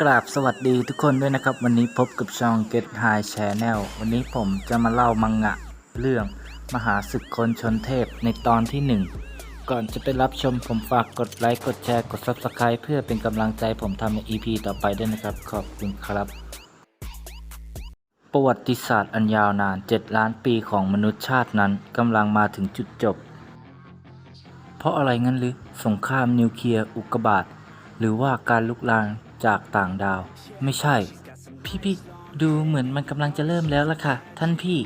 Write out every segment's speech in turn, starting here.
กราบสวัสดีทุกคนด้วยนะครับ วันนี้พบกับช่อง Get High Channel วันนี้ผมจะมาเล่ามังงะเรื่องมหาศึกคนชนเทพในตอนที่ 1 ก่อนจะไปรับชมผมฝากกดไลค์ กดแชร์ กด Subscribe เพื่อเป็นกำลังใจผมทำใน EP ต่อไปด้วยนะครับ ขอบคุณครับ ประวัติศาสตร์อันยาวนาน 7 ล้านปีของมนุษยชาตินั้นกำลังมาถึงจุดจบ เพราะอะไรงั้นหรือสงครามนิวเคลียร์อุกกาบาตหรือว่าการลุกลาม จากต่างดาว ไม่ใช่ พี่พี่ดูเหมือนมันกำลังจะเริ่มแล้วล่ะค่ะ ท่านพี่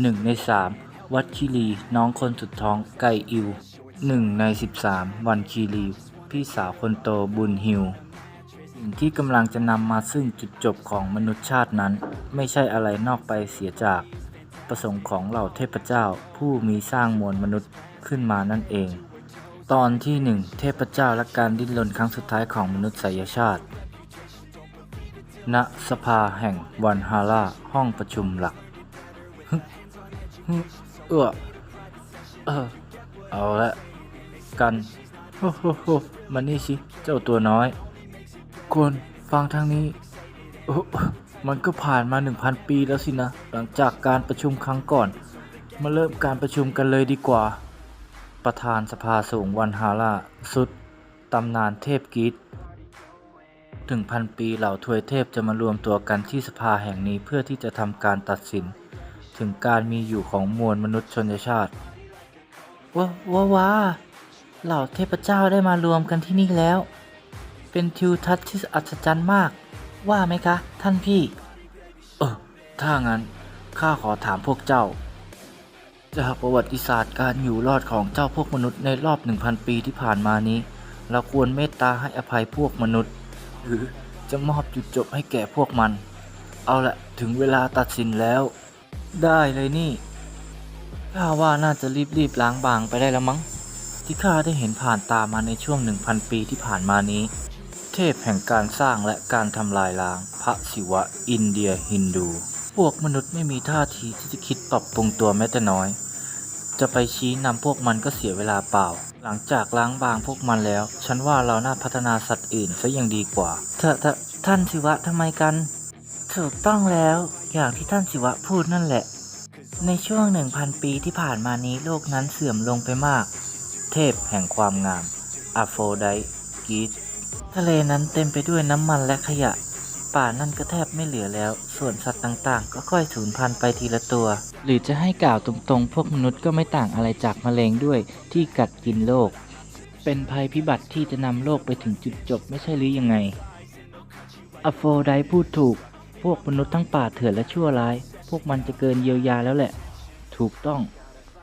หนึ่งในสามวัดคีรีน้องคนสุดท้องไกอิวหนึ่งในสิบสามวันคีรี พี่สาวคนโตบุญฮิวสิ่งที่กำลังจะนำมาซึ่งจุดจบของมนุษยชาตินั้น ไม่ใช่อะไรนอกไปเสียจาก ประสงค์ของเหล่าเทพเจ้าผู้มีสร้างมวลมนุษย์ขึ้นมานั่นเอง ตอนที่หนึ่งเทพเจ้าและการดิ้นรนครั้งสุดท้ายของมนุษยชาติ ณสภาแห่งวันฮาร่าห้องประชุมหลักเอเออเอาละ กันโฮโฮโฮมานี่สิเจ้าตัวน้อยคนฟังทางนี้ มันก็ผ่านมา 1,000 ปีแล้วสินะ หลังจากการประชุมครั้งก่อน มาเริ่มการประชุมกันเลยดีกว่า ประธานสภาสูงวันฮาร่าสุดตำนานเทพกรีด ถึงพันปีเหล่าทวยเทพจะมารวมตัวกันที่สภาแห่งนี้เพื่อที่จะทำการตัดสิน ถึงการมีอยู่ของมวลมนุษยชนชาติว้าว้าว้าเหล่าเทพเจ้าได้มารวมกันที่นี่แล้ว เป็นทิวทัศน์ที่อัศจรรย์มาก ว่าไหมคะ ท่านพี่ เออ ถ้างั้นข้าขอถามพวกเจ้า จากประวัติศาสตร์การอยู่รอดของเจ้าพวกมนุษย์ในรอบ 1,000 ปีที่ผ่านมานี้ เราควรเมตตาให้อภัยพวกมนุษย์ หรือจะมอบจุดจบให้แก่พวกมัน เอาละถึงเวลาตัดสินแล้ว ได้เลยนี่ข้าว่าน่าจะรีบๆล้างบางไปได้แล้วมั้ง ที่ข้าได้เห็นผ่านตามาในช่วง 1,000 ปีที่ผ่านมานี้ เทพแห่งการสร้างและการทำลายล้าง พระศิวะ อินเดียฮินดู พวกมนุษย์ไม่มีท่าทีที่จะคิดปรับปรุงตัวแม้แต่น้อย จะไปชี้นำพวกมันก็เสียเวลาเปล่า หลังจากล้างบางพวกมันแล้ว ฉันว่าเราน่าพัฒนาสัตว์อื่นซะยังดีกว่าเถอเถอท่านศิวะทำไมกัน ถูกต้องแล้ว อย่างที่ท่านศิวะพูดนั่นแหละ ในช่วงหนึ่งพันปีที่ผ่านมานี้โลกนั้นเสื่อมลงไปมาก เทพแห่งความงามอะโฟไดกีสทะเลนั้นเต็มไปด้วยน้ำมันและขยะ ป่านั่นก็แทบไม่เหลือแล้ว ส่วนสัตว์ต่างๆ ก็ค่อยสูญพันธุ์ไปทีละตัว หรือจะให้กล่าวตรงๆ พวกมนุษย์ก็ไม่ต่างอะไรจากมะเร็งด้วยที่กัดกินโลก เป็นภัยพิบัติที่จะนำโลกไปถึงจุดจบไม่ใช่หรือยังไง อโฟไดพูดถูก พวกมนุษย์ทั้งป่าเถื่อนและชั่วร้าย พวกมันจะเกินเยียวยาแล้วแหละ ถูกต้อง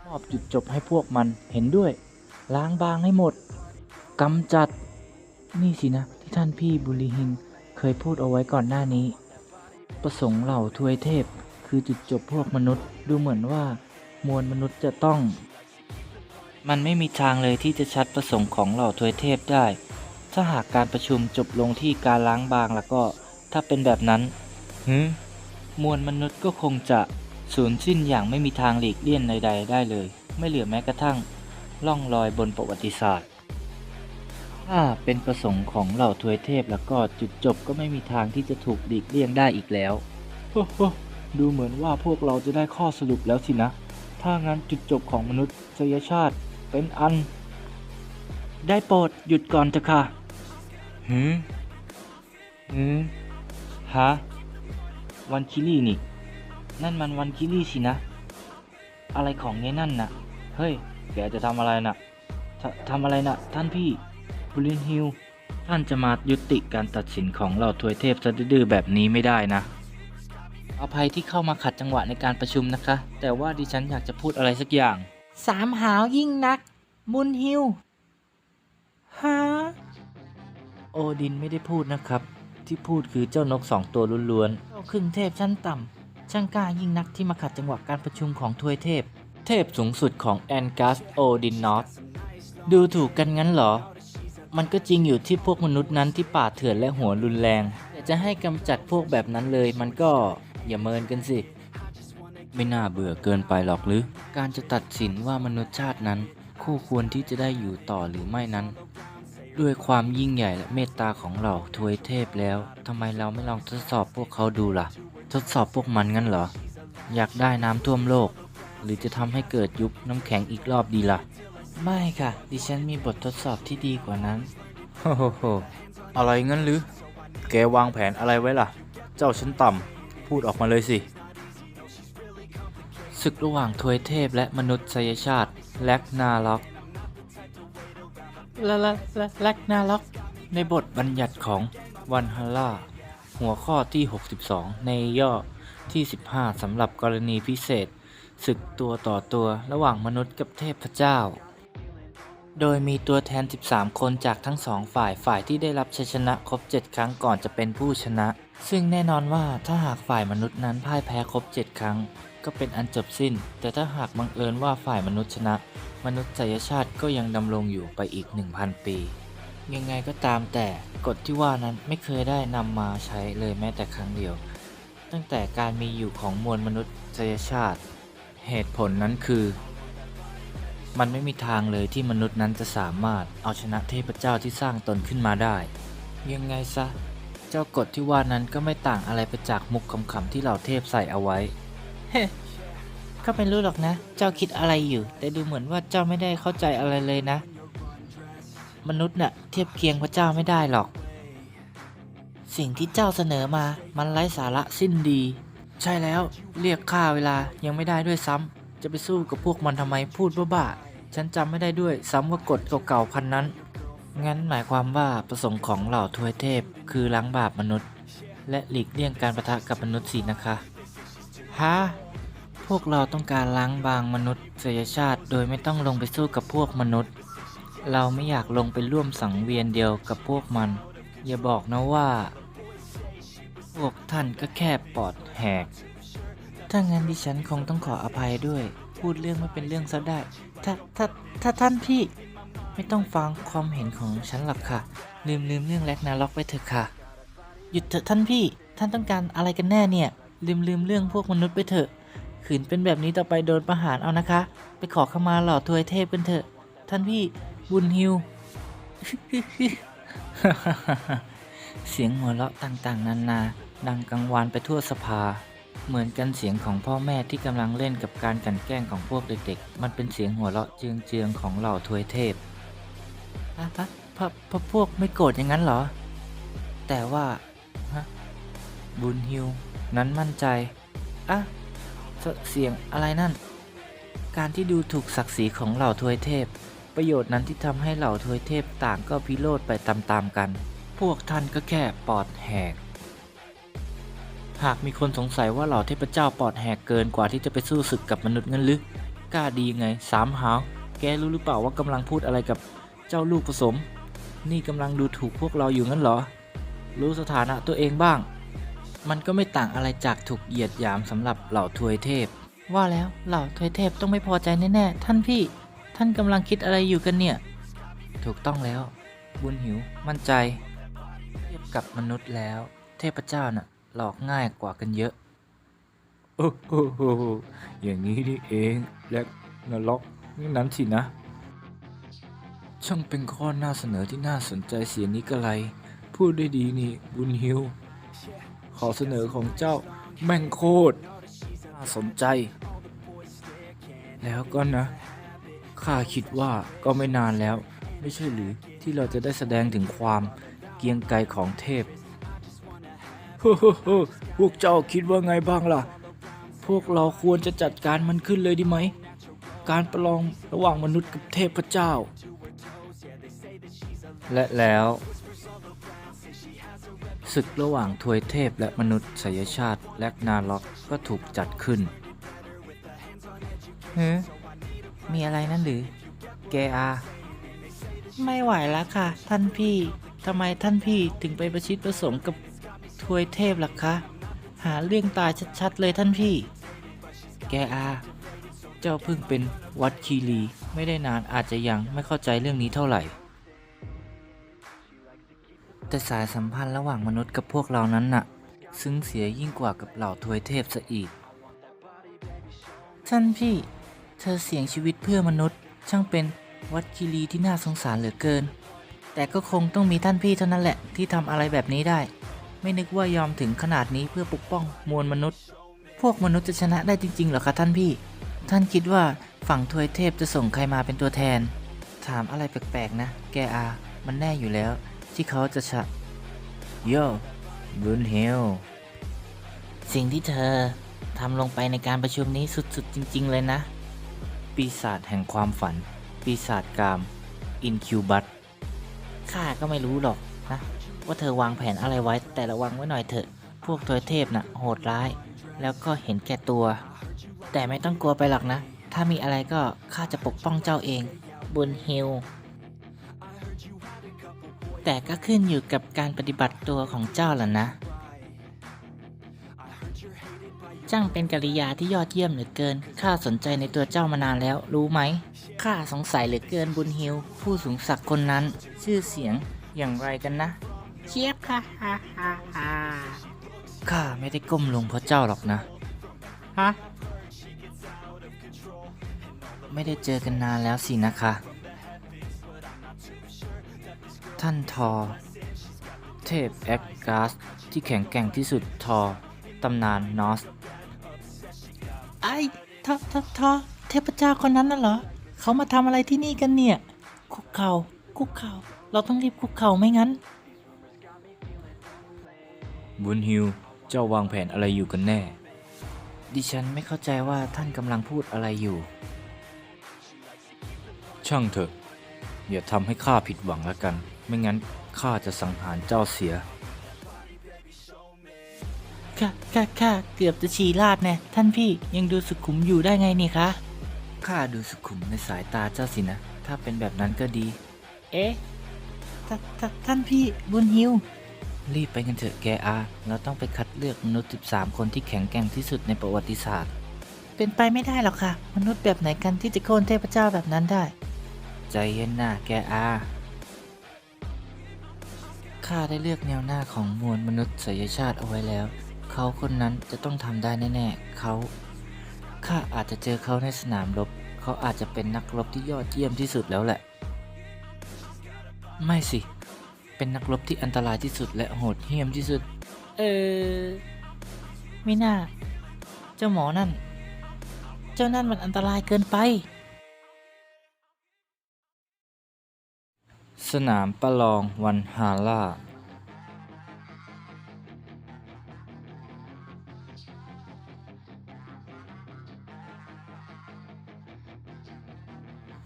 มอบจุดจบให้พวกมันเห็นด้วย ล้างบางให้หมดกำจัด นี่สินะที่ท่านพี่บุรีหิง เคยพูดเอาไว้ก่อนหน้านี้ ประสงค์เหล่าทวยเทพ คือจุดจบพวกมนุษย์ดูเหมือนว่า มวลมนุษย์จะต้อง มันไม่มีทางเลยที่จะชัดประสงค์ของเหล่าทวยเทพได้ ถ้าหากการประชุมจบลงที่การล้างบางแล้วก็ ถ้าเป็นแบบนั้นหืมมวลมนุษย์ก็คงจะสูญสิ้นอย่างไม่มีทางหลีกเลี่ยงใดๆได้เลย ไม่เหลือแม้กระทั่งล่องรอยบนประวัติศาสตร์ ถ้าเป็นประสงค์ของเหล่าทวยเทพแล้วก็จุดจบก็ไม่มีทางที่จะถูกหลีกเลี่ยงได้อีกแล้วโอ้โหดูเหมือนว่าพวกเราจะได้ข้อสรุปแล้วสินะ ถ้างั้นจุดจบของมนุษยชาติเป็นอัน ได้โปรดหยุดก่อนเถอะค่ะหืมหืมฮะวันคิลี่นี่ นั่นมันวันคิลี่สินะ อะไรของไงนั่นน่ะ เฮ้ย แกจะทำอะไรน่ะททำอะไรน่ะ ท่านพี่ บุลินฮิลท่านจะมายุติการตัดสินของเหล่าทวยเทพซะดื้อๆแบบนี้ไม่ได้นะอภัยที่เข้ามาขัดจังหวะในการประชุมนะคะ แต่ว่าดิฉันอยากจะพูดอะไรสักอย่าง สามหาวยิ่งนักมุนฮิวฮะโอดินไม่ได้พูดนะครับ ที่พูดคือเจ้านกสองตัวล้วนเจ้าครึ่งเทพชั้นต่ำช่างกล้ายิ่งนักที่มาขัดจังหวะการประชุมของทวยเทพๆเทพสูงสุดของแอนกัสโอดินนอตดูถูกกันงั้นเหรอ มันก็จริงอยู่ที่พวกมนุษย์นั้นที่ป่าเถื่อนและหัวรุนแรงแต่จะให้กำจัดพวกแบบนั้นเลย มันก็อย่าเมินกันสิ ไม่น่าเบื่อเกินไปหรอกหรือ การจะตัดสินว่ามนุษยชาตินั้น คู่ควรที่จะได้อยู่ต่อหรือไม่นั้น ด้วยความยิ่งใหญ่และเมตตาของเหล่าทวยเทพแล้วทำไมเราไม่ลองทดสอบพวกเขาดูล่ะ ทดสอบพวกมันงั้นเหรอ อยากได้น้ำท่วมโลก หรือจะทำให้เกิดยุคน้ำแข็งอีกรอบดีล่ะ ไม่ค่ะ ดิฉันมีบททดสอบที่ดีกว่านั้นโฮ้โหอะไรงั้นหรือ แกวางแผนอะไรไว้ล่ะ เจ้าชั้นต่ำพูดออกมาเลยสิ ศึกระหว่างทวยเทพและมนุษยชาติ แลกนาล็อกละละละลักนาล็อก ในบทบัญญัติของวันฮัลล่า หัวข้อที่ 62 ในย่อที่ 15สำหรับกรณีพิเศษศึกตัวต่อตัวระหว่างมนุษย์กับเทพเจ้า โดยมีตัวแทน 13 คนจากทั้งสองฝ่ายฝ่ายที่ได้รับชัยชนะครบ 7 ครั้งก่อนจะเป็นผู้ชนะ ซึ่งแน่นอนว่าถ้าหากฝ่ายมนุษย์นั้นพ่ายแพ้ครบ 7 ครั้ง ก็เป็นอันจบสิ้น แต่ถ้าหากบังเอิญว่าฝ่ายมนุษย์ชนะ มนุษยชาติก็ยังดำรงอยู่ไปอีก 1,000 ปี ยังไงก็ตามแต่กฎที่ว่านั้นไม่เคยได้นำมาใช้เลยแม้แต่ครั้งเดียว ตั้งแต่การมีอยู่ของมวลมนุษยชาติ เหตุผลนั้นคือ มันไม่มีทางเลยที่มนุษย์นั้นจะสามารถเอาชนะเทพเจ้าที่สร้างตนขึ้นมาได้ ยังไงซะ เจ้ากฎที่ว่านั้นก็ไม่ต่างอะไรไปจากมุกคำๆที่เหล่าเทพใส่เอาไว้ เฮ้ก็ไม่รู้หรอกนะ เจ้าคิดอะไรอยู่ แต่ดูเหมือนว่าเจ้าไม่ได้เข้าใจอะไรเลยนะ มนุษย์น่ะเทียบเคียงพระเจ้าไม่ได้หรอก สิ่งที่เจ้าเสนอมา มันไร้สาระสิ้นดี ใช่แล้ว เรียกค่าเวลายังไม่ได้ด้วยซ้ำ จะไปสู้กับพวกมันทำไมพูดบ้าๆฉันจำไม่ได้ด้วยซ้ำว่ากฎเก่าๆพันนั้น งั้นหมายความว่าประสงค์ของเหล่าทวยเทพ คือล้างบาปมนุษย์ และหลีกเลี่ยงการประทะกับมนุษย์สินะคะฮะพวกเราต้องการล้างบางมนุษยชาติโดยไม่ต้องลงไปสู้กับพวกมนุษย์ เราไม่อยากลงไปร่วมสังเวียนเดียวกับพวกมัน อย่าบอกนะว่า พวกท่านก็แค่ปอดแหก ถ้างั้นดิฉันคงต้องขออภัยด้วย พูดเรื่องไม่เป็นเรื่องซะได้ ถ้าถ้าถ้าท่านพี่ ไม่ต้องฟังความเห็นของฉันหรอกค่ะ ลืมลืมเรื่องแลกนาล็อกไปเถอะค่ะ หยุดเถอะท่านพี่ ท่านต้องการอะไรกันแน่เนี่ย ลืมลืมเรื่องพวกมนุษย์ไปเถอะ ขืนเป็นแบบนี้ต่อไปโดนประหารเอานะคะ ไปขอขมาหล่อทวยเทพกันเถอะ ท่านพี่บุญฮิว เสียงหัวเราะต่างๆ นานา ดังกังวานไปทั่วสภา เหมือนกันเสียงของพ่อแม่ที่กำลังเล่นกับการกันแกล้งของพวกเด็กๆ มันเป็นเสียงหัวเราะเจืองๆของเหล่าทวยเทพอะพะพะพะพวกไม่โกรธอย่างนั้นเหรอ แต่ว่าฮะบุญฮิวนั้นมั่นใจอะเสเสียงอะไรนั่น การที่ดูถูกศักดิ์ศรีของเหล่าทวยเทพ ประโยชน์นั้นที่ทำให้เหล่าทวยเทพต่างก็พิโรธไปตามๆกัน พวกท่านก็แค่ปอดแหก หากมีคนสงสัยว่าเหล่าเทพเจ้าปอดแหกเกินกว่าที่จะไปสู้ศึกกับมนุษย์งั้นหรือกล้าดีไงสามหาว แกรู้หรือเปล่าว่ากำลังพูดอะไรกับเจ้าลูกผสม นี่กำลังดูถูกพวกเราอยู่งั้นเหรอ รู้สถานะตัวเองบ้าง มันก็ไม่ต่างอะไรจากถูกเหยียดหยามสำหรับเหล่าทวยเทพ ว่าแล้วเหล่าทวยเทพต้องไม่พอใจแน่ๆท่านพี่ ท่านกำลังคิดอะไรอยู่กันเนี่ย ถูกต้องแล้ว บุญหิว มั่นใจ เทียบกับมนุษย์แล้ว เทพเจ้าน่ะ หลอกง่ายกว่ากันเยอะโอ้โหอย่างนี้นี่เองและนรกนี่นั้นสินะ ช่างเป็นข้อน่าเสนอที่น่าสนใจเสียนี้กะไร พูดได้ดีนี่บุญหิว ขอเสนอของเจ้าแม่งโคตรน่าสนใจ แล้วก็นะ ข้าคิดว่าก็ไม่นานแล้ว ไม่ใช่หรือที่เราจะได้แสดงถึงความเกียงไกรของเทพ พวกเจ้าคิดว่าไงบ้างล่ะ พวกเราควรจะจัดการมันขึ้นเลยดีไหม การประลองระหว่างมนุษย์กับเทพเจ้า และแล้วศึกระหว่างทวยเทพและมนุษย์สยชาติและนาล็อกก็ถูกจัดขึ้นเฮ้มีอะไรนั่นหรือ แกอาไม่ไหวแล้วค่ะ ท่านพี่ ทำไมท่านพี่ถึงไปประชิดประสงค์กับท วยเทพล่ะคะ หาเรื่องตายชัดๆเลยท่านพี่ แกอา เจ้าเพิ่งเป็นวัดคีรีไม่ได้นานอาจจะยังไม่เข้าใจเรื่องนี้เท่าไหร่ แต่สายสัมพันธ์ระหว่างมนุษย์กับพวกเรานั้นน่ะ ซึ้งเสียยิ่งกว่ากับเหล่าทวยเทพซะอีก ท่านพี่ เธอเสี่ยงชีวิตเพื่อมนุษย์ ช่างเป็นวัดคีรีที่น่าสงสารเหลือเกิน แต่ก็คงต้องมีท่านพี่เท่านั้นแหละที่ทำอะไรแบบนี้ได้ ไม่นึกว่ายอมถึงขนาดนี้เพื่อปกป้องมวลมนุษย์ พวกมนุษย์จะชนะได้จริงๆหรอคะท่านพี่ ท่านคิดว่าฝั่งทวยเทพจะส่งใครมาเป็นตัวแทน ถามอะไรแปลกๆนะ แกอามันแน่อยู่แล้ว ที่เขาจะชะโย่บุนเฮลสิ่งที่เธอทำลงไปในการประชุมนี้สุดๆ จริง ๆ เลยนะ ปีศาจแห่งความฝัน ปีศาจกาม อินคิวบัตข้าก็ไม่รู้หรอกนะ ว่าเธอวางแผนอะไรไว้ แต่ระวังไว้หน่อยเถอะ พวกทวยเทพน่ะโหดร้าย แล้วก็เห็นแก่ตัว แต่ไม่ต้องกลัวไปหรอกนะ ถ้ามีอะไรก็ข้าจะปกป้องเจ้าเอง บุญฮิลแต่ก็ขึ้นอยู่กับการปฏิบัติตัวของเจ้าล่ะนะจ้างเป็นกริยาที่ยอดเยี่ยมเหลือเกิน ข้าสนใจในตัวเจ้ามานานแล้ว รู้ไหม ข้าสงสัยเหลือเกินบุญฮิว ผู้สูงศักดิ์คนนั้น ชื่อเสียงอย่างไรกันนะ เชียบค่ะฮ่าฮ่าฮ่าข้าไม่ได้ก้มลงเพราะเจ้าหรอกนะ ฮะ ไม่ได้เจอกันนานแล้วสินะคะ ท่านทอ เทพแอคกาสที่แข็งแกร่งที่สุดทอ ตำนานนอส ไอ้ทอทอทอเทพเจ้าคนนั้นน่ะเหรอ เขามาทำอะไรที่นี่กันเนี่ย คุกเขา่าคุกเข่าเราต้องรีบคุกเข่าไม่งั้น บุญฮิว เจ้าวางแผนอะไรอยู่กันแน่ ดิฉันไม่เข้าใจว่าท่านกำลังพูดอะไรอยู่ ช่างเถอะ อย่าทำให้ข้าผิดหวังแล้วกัน ไม่งั้นข้าจะสังหารเจ้าเสียค่ะค่ะค่ะเกือบจะฉี่ลาดแน่ท่านพี่ยังดูสุขุมอยู่ได้ไงนี่คะ ข้าดูสุขุมในสายตาเจ้าสินะ ถ้าเป็นแบบนั้นก็ดี เอ๊ะททท่านพี่บุญฮิว รีบไปกันเถอะแกอาเราต้องไปคัดเลือกมนุษย์ 13 คนที่แข็งแกร่งที่สุดในประวัติศาสตร์ เป็นไปไม่ได้หรอกค่ะ มนุษย์แบบไหนกันที่จะโค่นเทพเจ้าแบบนั้นได้ ใจเย็นนะแกอาข้าได้เลือกแนวหน้าของมวลมนุษยชาติเอาไว้แล้ว เขาคนนั้นจะต้องทำได้แน่ๆเขาข้าอาจจะเจอเขาในสนามรบ เขาอาจจะเป็นนักรบที่ยอดเยี่ยมที่สุดแล้วแหละ ไม่สิ เป็นนักรบที่อันตรายที่สุดและโหดเหี้ยมที่สุด เออ ไม่น่า เจ้าหมอนั่น เจ้านั่นมันอันตรายเกินไป สนามประลองวันฮาร่า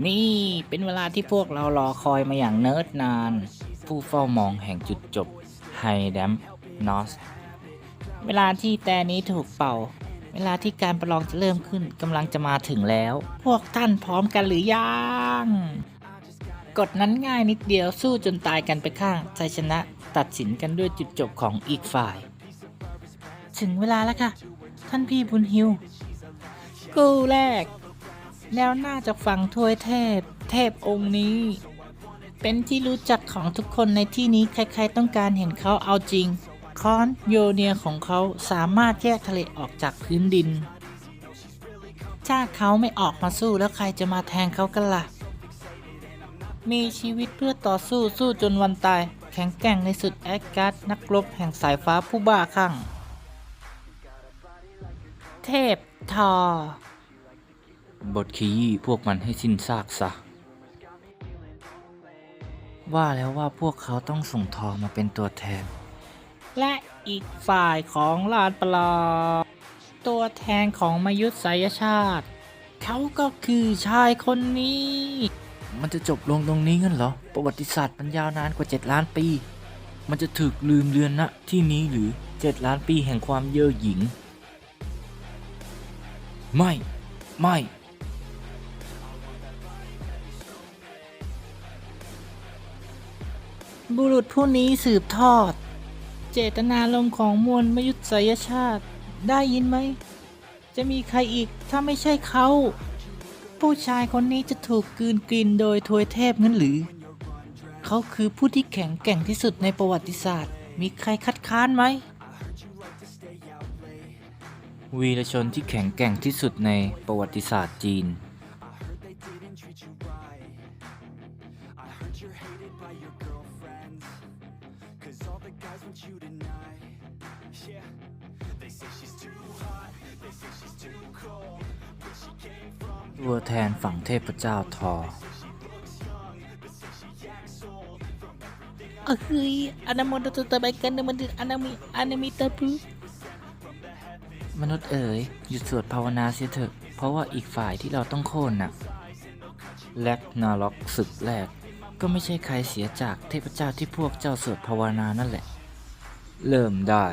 นี่เป็นเวลาที่พวกเรารอคอยมาอย่างเนิร์ดนาน ผู้เฝ้ามองแห่งจุดจบไฮแดมนอสเวลาที่แต่นี้ถูกเป่า เวลาที่การประลองจะเริ่มขึ้นกำลังจะมาถึงแล้ว พวกท่านพร้อมกันหรือยังกฎนั้นง่ายนิดเดียวสู้จนตายกันไปข้างชัยชนะตัดสินกันด้วยจุดจบของอีกฝ่าย ถึงเวลาแล้วค่ะ ท่านพี่บุญฮิวกูแรกแนวน้าจากฝั่งทวยเทพ เทพองค์นี้ เป็นที่รู้จักของทุกคนในที่นี้ใครๆต้องการเห็นเขาเอาจริงคอนโยเนียของเขาสามารถแยกทะเลออกจากพื้นดิน ถ้าเขาไม่ออกมาสู้แล้วใครจะมาแทงเขากันล่ะ มีชีวิตเพื่อต่อสู้สู้จนวันตาย แข็งแกร่งในสุดแอคการ์ดนักรบแห่งสายฟ้าผู้บ้าคลั่ง เทพทอบทขยี้พวกมันให้สิ้นซากซะ ว่าแล้วว่าพวกเขาต้องส่งทอมาเป็นตัวแทน และอีกฝ่ายของลานประลองตัวแทนของมายุทธไสยชาติ เขาก็คือชายคนนี้ มันจะจบลงตรงนี้งั้นเหรอ ประวัติศาสตร์มันยาวนานกว่า 7 ล้านปี มันจะถึกลืมเลือนณที่นี้หรือ 7 ล้านปีแห่งความเย่อหยิ่ง ไม่ ไม่ บุรุษผู้นี้สืบทอด เจตนาลมณ์ของมวลมยุทธยชาติ ได้ยินไหม จะมีใครอีกถ้าไม่ใช่เขา ผู้ชายคนนี้จะถูกกืนกินโดยทวยเทพงั้นหรือ เขาคือผู้ที่แข็งแกร่งที่สุดในประวัติศาสตร์ มีใครคัดค้านไหม วีรชนที่แข็งแกร่งที่สุดในประวัติศาสตร์จีน ตัวแทนฝั่งเทพเจ้าทอเอ้ยอนาโมดตตะไปกันนะมันอนามิอนามิตาพุมนุษย์เอ๋ยหยุดสวดภาวนาเสียเถอะ เพราะว่าอีกฝ่ายที่เราต้องโค่นน่ะแลกนาล็อกศึกแรก ก็ไม่ใช่ใครเสียจากเทพเจ้าที่พวกเจ้าสวดภาวนานั่นแหละ เริ่มได้